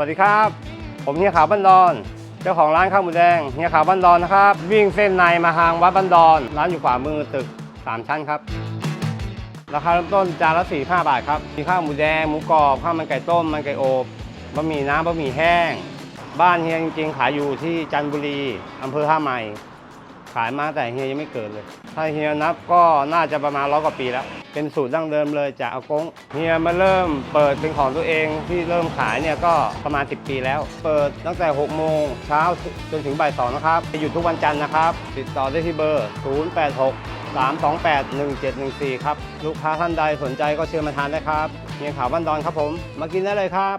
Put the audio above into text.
วัสดีครับ ผมเฮียขาวบ้านดอน เจ้าของร้านข้าวหมูแดงเฮียขาวบ้านดอนนะครับ วิ่งเส้นในมาทางวัดบ้านดอน ร้านอยู่ขวามือตึก 3 ชั้นครับ ราคาเริ่มต้นจานละ4 5บาทครับ มีข้าวหมูแดง หมูกรอบ ข้าวมันไก่ต้ม มันไก่โอบบะหมี่น้ำบะหมี่แห้ง บ้านเฮียจริงๆขายอยู่ที่จันทบุรีอำเภอท่าใหม่ ขายมาแต่เฮียยังไม่เกิดเลย ถ้าเฮียนับก็น่าจะประมาณร้อยกว่าปีแล้ว เป็นสูตรดั้งเดิมเลยจากอากงเฮียมาเริ่มเปิดเป็นของตัวเองที่เริ่มขายเนี่ยก็ประมาณ 10 ปีแล้ว เปิดตั้งแต่ 6 โมงเช้าจนถึงบ่าย2นะครับหยุดทุกวันจันทร์นะครับ ติดต่อได้ที่เบอร์ 086 328 1714 ครับ ลูกค้าท่านใดสนใจก็เชิญมาทานได้ครับเฮียขาวบ้านดอนครับผม มากินได้เลยครับ